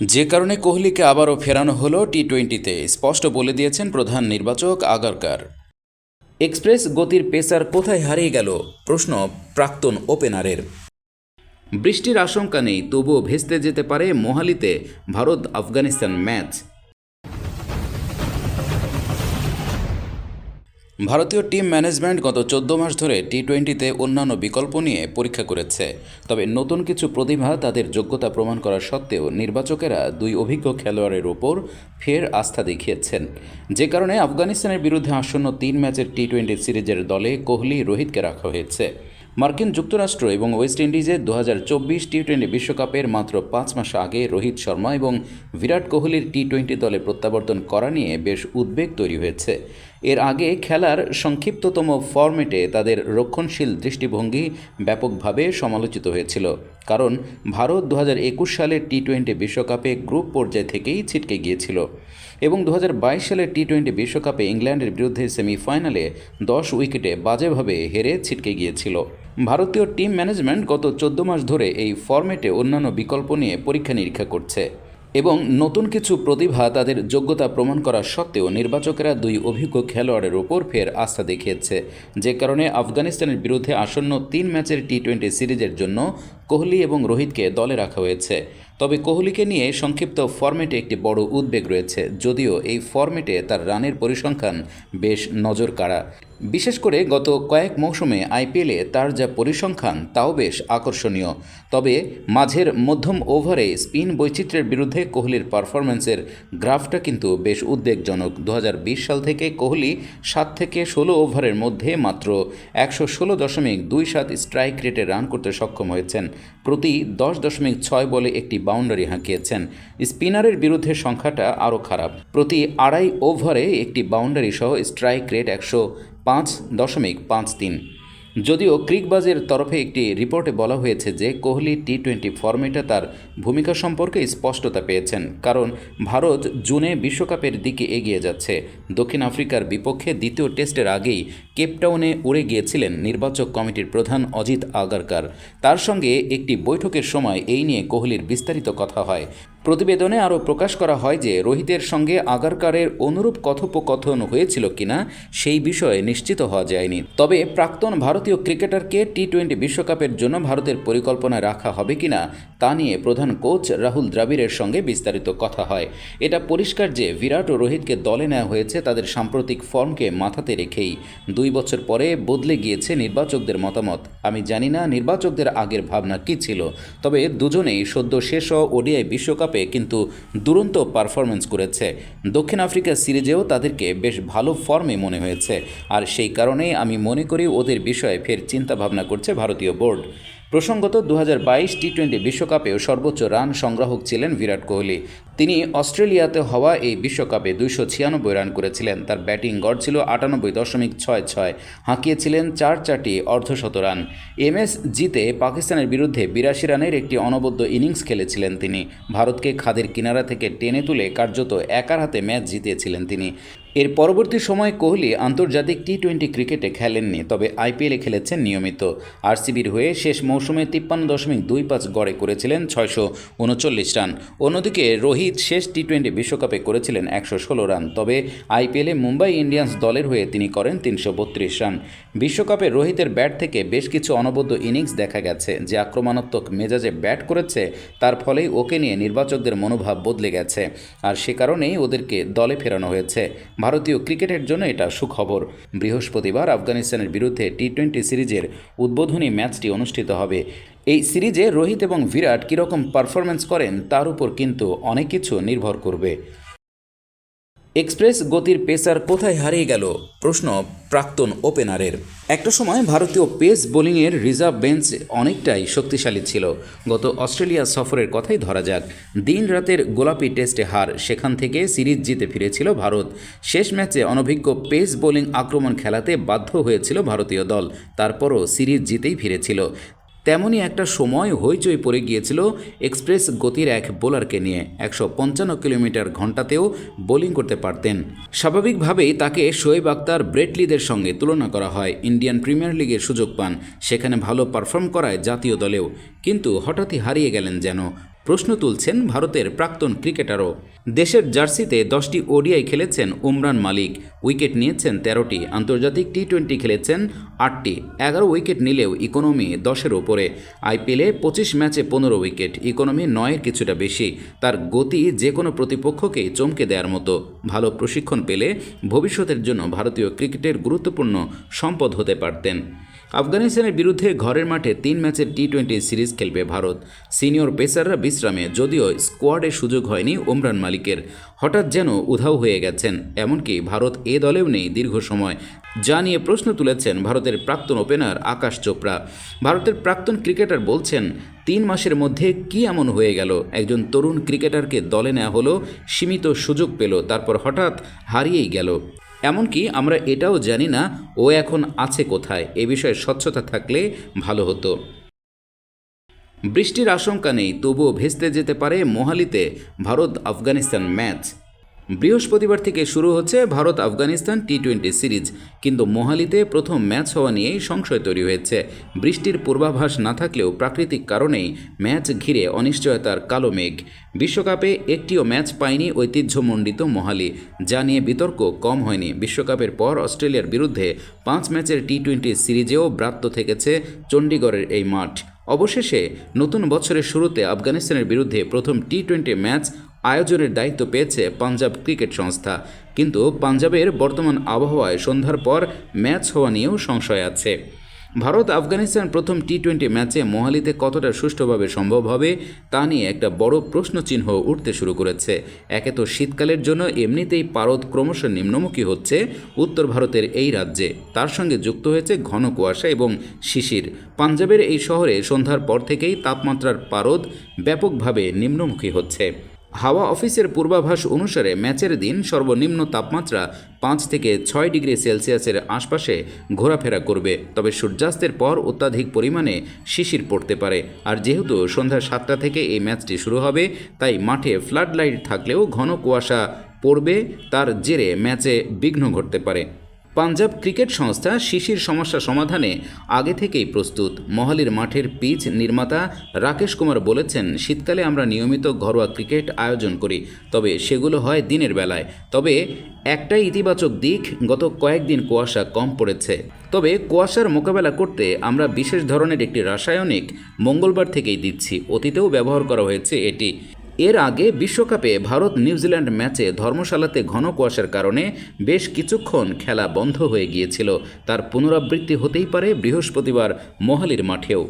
যে কারণে কোহলিকে আবারও ফেরানো হলো টি টোয়েন্টিতে স্পষ্ট বলে দিয়েছেন প্রধান নির্বাচক আগারকার। এক্সপ্রেস গতির পেসার কোথায় হারিয়ে গেল? প্রশ্ন প্রাক্তন ওপেনারের। বৃষ্টির আশঙ্কা নেই, তবুও ভেস্তে যেতে পারে মোহালিতে ভারত আফগানিস্তান ম্যাচ। ভারতীয় টিম ম্যানেজমেন্ট গত চোদ্দ মাস ধরে টি টোয়েন্টিতে অন্যান্য বিকল্প নিয়ে পরীক্ষা করেছে। তবে নতুন কিছু প্রতিভা তাদের যোগ্যতা প্রমাণ করা সত্ত্বেও নির্বাচকেরা দুই অভিজ্ঞ খেলোয়াড়ের ওপর ফের আস্থা দেখিয়েছেন। যে কারণে আফগানিস্তানের বিরুদ্ধে আসন্ন তিন ম্যাচের টি টোয়েন্টি সিরিজের দলে কোহলি, রোহিতকে রাখা হয়েছে। মার্কিন যুক্তরাষ্ট্র এবং ওয়েস্ট ইন্ডিজে দু হাজার চব্বিশ টি টোয়েন্টি বিশ্বকাপের মাত্র পাঁচ মাস আগে রোহিত শর্মা এবং বিরাট কোহলির টি টোয়েন্টি দলে প্রত্যাবর্তন করা নিয়ে বেশ উদ্বেগ তৈরি হয়েছে। এর আগে খেলার সংক্ষিপ্ততম ফরম্যাটে তাদের রক্ষণশীল দৃষ্টিভঙ্গি ব্যাপকভাবে সমালোচিত হয়েছিল। কারণ ভারত দু হাজার একুশ সালের টি টোয়েন্টি বিশ্বকাপে গ্রুপ পর্যায় থেকেই ছিটকে গিয়েছিল এবং দু হাজার বাইশ সালের টি টোয়েন্টি বিশ্বকাপে ইংল্যান্ডের বিরুদ্ধে সেমিফাইনালে দশ উইকেটে বাজেভাবে হেরে ছিটকে গিয়েছিল। ভারতীয় টিম ম্যানেজমেন্ট গত চোদ্দ মাস ধরে এই ফর্মেটে অন্যান্য বিকল্প নিয়ে পরীক্ষা নিরীক্ষা করছে। এবং নতুন কিছু প্রতিভা তাদের যোগ্যতা প্রমাণ করা সত্ত্বেও নির্বাচকেরা দুই অভিজ্ঞ খেলোয়াড়ের ওপর ফের আস্থা দেখিয়েছে। যে কারণে আফগানিস্তানের বিরুদ্ধে আসন্ন তিন ম্যাচের টি টোয়েন্টি সিরিজের জন্য কোহলি এবং রোহিতকে দলে রাখা হয়েছে। তবে কোহলিকে নিয়ে সংক্ষিপ্ত ফরম্যাটে একটি বড় উদ্বেগ রয়েছে, যদিও এই ফরম্যাটে তার রানের পরিসংখ্যান বেশ নজর কাড়া বিশেষ করে গত কয়েক মৌসুমে আইপিএলে তার যা পরিসংখ্যান, তাও বেশ আকর্ষণীয়। তবে মাঝের মধ্যম ওভারে স্পিন বৈচিত্র্যের বিরুদ্ধে কোহলির পারফরম্যান্সের গ্রাফটা কিন্তু বেশ উদ্বেগজনক। দু হাজার বিশ সাল থেকে কোহলি সাত থেকে ষোলো ওভারের মধ্যে মাত্র একশো ষোলো দশমিক দুই সাত স্ট্রাইক রেটে রান করতে সক্ষম হয়েছেন। প্রতি দশ দশমিক ছয় বলে একটি বাউন্ডারি হাঁকিয়েছেন। স্পিনারের বিরুদ্ধে সংখ্যাটা আরও খারাপ। প্রতি আড়াই ওভারে একটি বাউন্ডারি সহ স্ট্রাইক রেট একশো পাঁচ দশমিক পাঁচ তিন। যদিও ক্রিকবাজের তরফে একটি রিপোর্টে বলা হয়েছে যে কোহলি টি টোয়েন্টি ফরম্যাটে তার ভূমিকা সম্পর্কে স্পষ্টতা পেয়েছেন, কারণ ভারত জুনে বিশ্বকাপের দিকে এগিয়ে যাচ্ছে। দক্ষিণ আফ্রিকার বিপক্ষে দ্বিতীয় টেস্টের আগেই কেপটাউনে উড়ে গিয়েছিলেন নির্বাচক কমিটির প্রধান অজিত আগারকার। তার সঙ্গে একটি বৈঠকের সময় এই নিয়ে কোহলির বিস্তারিত কথা হয়। প্রতিবেদনে আরও প্রকাশ করা হয় যে রোহিতের সঙ্গে আগারকারের অনুরূপ কথোপকথন হয়েছিল কিনা সেই বিষয়ে নিশ্চিত হওয়া যায়নি। তবে প্রাক্তন ভারতীয় ক্রিকেটারকে টি টোয়েন্টি বিশ্বকাপের জন্য ভারতের পরিকল্পনায় রাখা হবে কিনা তা নিয়ে প্রধান কোচ রাহুল দ্রাবিড়ের সঙ্গে বিস্তারিত কথা হয়। এটা পরিষ্কার যে বিরাট ও রোহিতকে দলে নেওয়া হয়েছে তাদের সাম্প্রতিক ফর্মকে মাথাতে রেখেই। দুই বছর পরে বদলে গিয়েছে নির্বাচকদের মতামত। আমি জানি না নির্বাচকদের আগের ভাবনা কী ছিল, তবে দুজনেই সদ্য শেষ ওডিআই বিশ্বকাপে কিন্তু দুরন্ত পারফরমেন্স করেছে। দক্ষিণ আফ্রিকা সিরিজেও তাদেরকে বেশ ভালো ফর্মে মনে হয়েছে। আর সেই কারণেই আমি মনে করি ওদের বিষয়ে ফের চিন্তাভাবনা করছে ভারতীয় বোর্ড প্রসঙ্গত দু হাজার বাইশ টি টোয়েন্টি বিশ্বকাপেও সর্বোচ্চ রান সংগ্রাহক ছিলেন বিরাট কোহলি। তিনি অস্ট্রেলিয়াতে হওয়া এই বিশ্বকাপে দুইশো ছিয়ানব্বই রান করেছিলেন। তার ব্যাটিং গড় ছিল আটানব্বই দশমিক ছয় ছয়, হাঁকিয়েছিলেন চার চারটি অর্ধশত রান। এমএস জিতে পাকিস্তানের বিরুদ্ধে বিরাশি রানের একটি অনবদ্য ইনিংস খেলেছিলেন তিনি। ভারতকে খাদের কিনারা থেকে টেনে তুলে কার্যত একার হাতে ম্যাচ জিতিয়েছিলেন তিনি। এর পরবর্তী সময়ে কোহলি আন্তর্জাতিক টি টোয়েন্টি ক্রিকেটে খেলেননি, তবে আইপিএলে খেলেছেন নিয়মিত। আরসিবির হয়ে শেষ মৌসুমে তিপ্পান্ন দশমিক দুই পাঁচ গড়ে করেছিলেন ছয়শো উনচল্লিশ রান। অন্যদিকে রোহিত শেষ টি টোয়েন্টি বিশ্বকাপে করেছিলেন একশো ষোলো রান, তবে আইপিএলে মুম্বাই ইন্ডিয়ান্স দলের হয়ে তিনি করেন তিনশো বত্রিশ রান। বিশ্বকাপে রোহিতের ব্যাট থেকে বেশ কিছু অনবদ্য ইনিংস দেখা গেছে, যে আক্রমণাত্মক মেজাজে ব্যাট করেছে, তার ফলেই ওকে নিয়ে নির্বাচকদের মনোভাব বদলে গেছে। আর সে কারণেই ওদেরকে দলে ফেরানো হয়েছে। ভারতীয় ক্রিকেটের জন্য এটা সুখবর। বৃহস্পতিবার আফগানিস্তানের বিরুদ্ধে টি টোয়েন্টি সিরিজের উদ্বোধনী ম্যাচটি অনুষ্ঠিত হবে। এই সিরিজে রোহিত এবং বিরাট কীরকম পারফরমেন্স করেন তার উপর কিন্তু অনেক কিছু নির্ভর করবে। এক্সপ্রেস গতির পেসার কোথায় হারিয়ে গেল? প্রশ্ন প্রাক্তন ওপেনারের। একটা সময় ভারতীয় পেস বোলিংয়ের রিজার্ভ বেঞ্চ অনেকটাই শক্তিশালী ছিল। গত অস্ট্রেলিয়া সফরের কথাই ধরা যাক। দিন রাতের গোলাপি টেস্টে হার সেখান থেকে সিরিজ জিতে ফিরেছিল ভারত। শেষ ম্যাচে অনভিজ্ঞ পেস বোলিং আক্রমণ খেলাতে বাধ্য হয়েছিল ভারতীয় দল। তারপরও সিরিজ জিতেই ফিরেছিল। তেমনই একটা সময় হইচই পড়ে গিয়েছিল এক্সপ্রেস গতির এক বোলারকে নিয়ে। একশো পঞ্চান্ন কিলোমিটার ঘন্টাতেও বোলিং করতে পারতেন। স্বাভাবিকভাবেই তাকে শোয়েব আক্তার ব্রেটলিদের সঙ্গে তুলনা করা হয়। ইন্ডিয়ান প্রিমিয়ার লিগে সুযোগ পান। সেখানে ভালো পারফর্ম করায় জাতীয় দলেও। কিন্তু হঠাৎই হারিয়ে গেলেন যেন। প্রশ্ন তুলছেন ভারতের প্রাক্তন ক্রিকেটারও। দেশের জার্সিতে দশটি ওডিআই খেলেছেন উমরান মালিক। উইকেট নিয়েছেন তেরোটি। আন্তর্জাতিক টি টোয়েন্টি খেলেছেন আটটি। এগারো উইকেট নিলেও ইকোনমি দশের ওপরে। আইপিএলে পঁচিশ ম্যাচে পনেরো উইকেট। ইকোনমি নয়ের কিছুটা বেশি। তার গতি যে কোনো প্রতিপক্ষকেই চমকে দেওয়ার মতো। ভালো প্রশিক্ষণ পেলে ভবিষ্যতের জন্য ভারতীয় ক্রিকেটের গুরুত্বপূর্ণ সম্পদ হতে পারতেন। আফগানিস্তানের বিরুদ্ধে ঘরের মাঠে তিন ম্যাচের টি টোয়েন্টি সিরিজ খেলবে ভারত। সিনিয়র পেসাররা বিশ্রামে, যদিও স্কোয়াডে সুযোগ হয়নি ওমরান মালিকের। হঠাৎ যেন উধাও হয়ে গেছেন। এমনকি ভারত এ দলেও নেই দীর্ঘ সময়। যা নিয়ে প্রশ্ন তুলেছেন ভারতের প্রাক্তন ওপেনার আকাশ চোপড়া। ভারতের প্রাক্তন ক্রিকেটার বলছেন, তিন মাসের মধ্যে কি এমন হয়ে গেল? একজন তরুণ ক্রিকেটারকে দলে নেওয়া হলো, সীমিত সুযোগ পেল, তারপর হঠাৎ হারিয়েই গেল। এমনকি আমরা এটাও জানি না ও এখন আছে কোথায়। এ বিষয়ে স্বচ্ছতা থাকলে ভালো হতো। বৃষ্টির আশঙ্কা নেই, তবুও ভেস্তে যেতে পারে মোহালিতে ভারত আফগানিস্তান ম্যাচ। বৃহস্পতিবার থেকে শুরু হচ্ছে Bharat Afghanistan T twenty series. কিন্তু মোহালিতে প্রথম ম্যাচ হওয়া নিয়েই সংশয় তৈরি হয়েছে। বৃষ্টির পূর্বাভাস না থাকলেও প্রাকৃতিক কারণেই ম্যাচ ঘিরে অনিশ্চয়তার কালো মেঘ। বিশ্বকাপে একটিও ম্যাচ পায়নি ঐতিহ্যমণ্ডিত মোহালি, যা নিয়ে বিতর্ক কম হয়নি। বিশ্বকাপের পর অস্ট্রেলিয়ার বিরুদ্ধে পাঁচ ম্যাচের টি টোয়েন্টি সিরিজেও ব্রাত্য থেকেছে চণ্ডীগড়ের এই মাঠ। অবশেষে নতুন বছরের শুরুতে আফগানিস্তানের বিরুদ্ধে প্রথম টি টোয়েন্টি ম্যাচ আয়োজনের দায়িত্ব পেয়েছে পাঞ্জাব ক্রিকেট সংস্থা। কিন্তু পাঞ্জাবের বর্তমান আবহাওয়ায় সন্ধ্যার পর ম্যাচ হওয়া নিয়েও সংশয় আছে। ভারত আফগানিস্তান প্রথম টি টোয়েন্টি ম্যাচে মোহালিতে কতটা সুষ্ঠুভাবে সম্ভব হবে তা নিয়ে একটা বড় প্রশ্নচিহ্ন উঠতে শুরু করেছে। একে তো শীতকালের জন্য এমনিতেই পারদ ক্রমশ নিম্নমুখী হচ্ছে উত্তর ভারতের এই রাজ্যে। তার সঙ্গে যুক্ত হয়েছে ঘন কুয়াশা এবং শিশির। পাঞ্জাবের এই শহরে সন্ধ্যার পর থেকেই তাপমাত্রার পারদ ব্যাপকভাবে নিম্নমুখী হচ্ছে। হাওয়া অফিসের পূর্বাভাস অনুসারে ম্যাচের দিন সর্বনিম্ন তাপমাত্রা পাঁচ থেকে ছয় ডিগ্রি সেলসিয়াসের আশপাশে ঘোরাফেরা করবে। তবে সূর্যাস্তের পর অত্যাধিক পরিমাণে শিশির পড়তে পারে। আর যেহেতু সন্ধ্যা সাতটা থেকে এই ম্যাচটি শুরু হবে, তাই মাঠে ফ্লাড লাইট থাকলেও ঘন কুয়াশা পড়বে। তার জেরে ম্যাচে বিঘ্ন ঘটতে পারে। পাঞ্জাব ক্রিকেট সংস্থা শিশির সমস্যা সমাধানে আগে থেকেই প্রস্তুত। মহালির মাঠের পিচ নির্মাতা রাকেশ কুমার বলেছেন, শীতকালে আমরা নিয়মিত ঘরোয়া ক্রিকেট আয়োজন করি, তবে সেগুলো হয় দিনের বেলায়। তবে একটাই ইতিবাচক দিক, গত কয়েকদিন কুয়াশা কম পড়েছে। তবে কুয়াশার মোকাবেলা করতে আমরা বিশেষ ধরনের একটি রাসায়নিক মঙ্গলবার থেকেই দিচ্ছি। অতীতেও ব্যবহার করা হয়েছে এটি। এর আগে বিশ্বকাপে ভারত নিউজিল্যান্ড ম্যাচে ধর্মশালাতে ঘন কুয়াশার কারণে বেশ কিছুক্ষণ খেলা বন্ধ হয়ে গিয়েছিল। তার পুনরাবৃত্তি হতেই পারে বৃহস্পতিবার মোহালির মাঠেও।